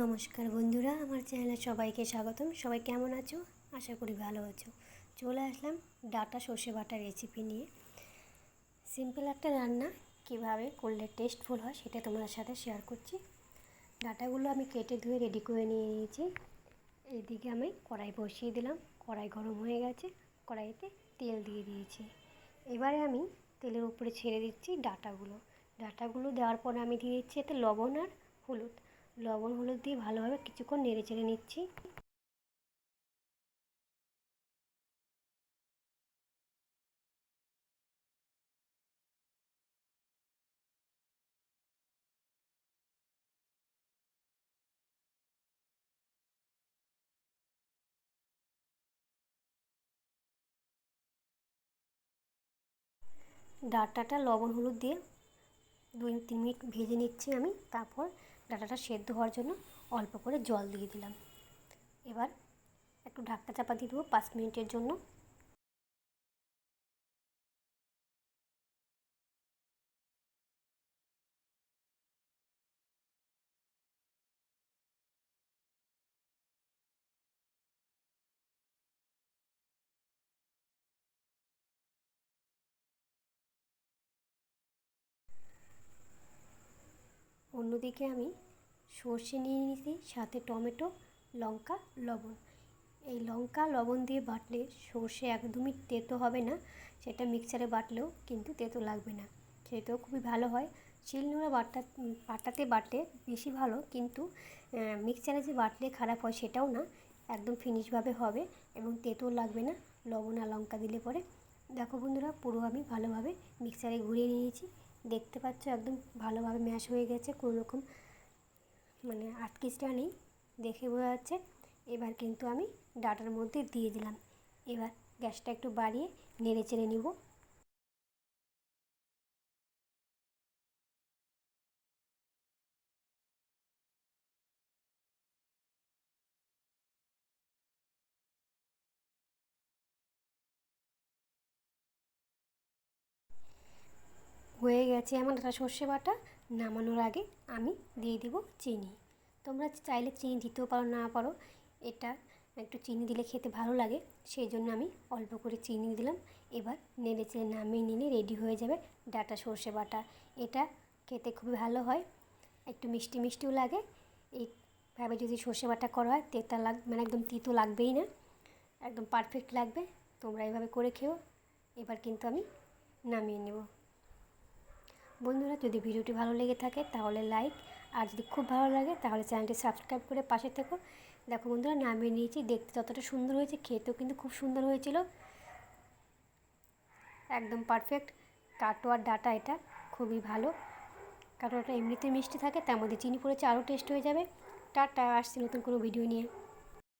নমস্কার বন্ধুরা, আমার চ্যানেলে সবাইকে স্বাগতম। সবাই কেমন আছো? আশা করি ভালো আছো। চলে আসলাম ডাটা সর্ষে বাটা রেসিপি নিয়ে। সিম্পল একটা রান্না, কীভাবে করলে টেস্টফুল হয় সেটা তোমাদের সাথে শেয়ার করছি। ডাটাগুলো আমি কেটে ধুয়ে রেডি করে নিয়ে নিয়েছি। এইদিকে আমি কড়াই বসিয়ে দিলাম। কড়াই গরম হয়ে গেছে। কড়াইতে তেল দিয়ে দিয়েছি। এবারে আমি তেলের উপরে ছেড়ে দিচ্ছি ডাটাগুলো। ডাটাগুলো দেওয়ার পর আমি দিয়ে দিচ্ছি এতে লবণ আর হলুদ। লবণ, হলুদ দিয়ে ভালোভাবে কিছুক্ষণ নেড়ে চেড়ে নিচ্ছি। ডাটাটা লবণ, হলুদ দিয়ে দুই, তিন মিনিট ভেজে নিচ্ছি আমি। তারপর ডাটাটা সেদ্ধ হওয়ার জন্য অল্প করে জল দিয়ে দিলাম। এবার একটু ঢাকটা চাপা দিয়ে দেবো পাঁচ মিনিটের জন্য। অন্যদিকে আমি সর্ষে নিয়ে নিয়েছি, সাথে টমেটো, লঙ্কা, লবণ। এই লঙ্কা, লবণ দিয়ে বাটলে সর্ষে একদমই তেতো হবে না। সেটা মিক্সারে বাটলেও কিন্তু তেতো লাগবে না। খেতেও খুবই ভালো হয়। শিলনোড়া বাটা বাটাতে বাটলে বেশি ভালো, কিন্তু মিক্সারে যে বাটলে খারাপ হয় সেটাও না। একদম ফিনিশভাবে হবে এবং তেতো লাগবে না। লবণ আর লঙ্কা দিলে পরে। দেখো বন্ধুরা, পুরো আমি ভালোভাবে মিক্সারে ঘুরিয়ে নিয়েছি। দেখতে পাচ্ছ একদম ভালোভাবে ম্যাশ হয়ে গেছে, কোনো রকম মানে আটকিসটা নেই। দেখে বোঝা যাচ্ছে এবার কিন্তু আমি ডাটার মধ্যে দিয়ে দিলাম। এবার গ্যাসটা একটু বাড়িয়ে নেড়ে চেড়ে নিব। হয়ে গেছে আমার ডাটা সর্ষে বাটা নামানোর আগে আমি দিয়ে দিব চিনি। তোমরা চাইলে চিনি দিতেও পারো, না পারো, এটা একটু চিনি দিলে খেতে ভালো লাগে। সেই জন্য আমি অল্প করে চিনি দিলাম। এবার নেড়ে চেড়ে নামিয়ে নিলে রেডি হয়ে যাবে ডাটা সর্ষে বাটা। এটা খেতে খুবই ভালো হয়, একটু মিষ্টি মিষ্টিও লাগে। এইভাবে যদি সর্ষে বাটা করা হয়, তেতা লাগ মানে একদম তিতো লাগবেই না। একদম পারফেক্ট লাগবে। তোমরা এভাবে করে খেও। এবার কিন্তু আমি নামিয়ে নেব। বন্ধুরা, যদি ভিডিওটি ভালো লেগে থাকে তাহলে লাইক আর যদি খুব ভালো লাগে তাহলে চ্যানেলটি সাবস্ক্রাইব করে পাশে থেকো। দেখো বন্ধুরা, নামিয়ে নিয়েছি, দেখতে যতটা সুন্দর হয়েছে, খেতেও কিন্তু খুব সুন্দর হয়েছিল। একদম পারফেক্ট কাটোয়ার ডাটা এটা খুবই ভালো। কাটোয়াটা এমনিতে মিষ্টি থাকে, তার মধ্যে চিনি পড়েছে, আরও টেস্ট হয়ে যাবে। টাটা, আসছি নতুন কোনো ভিডিও নিয়ে।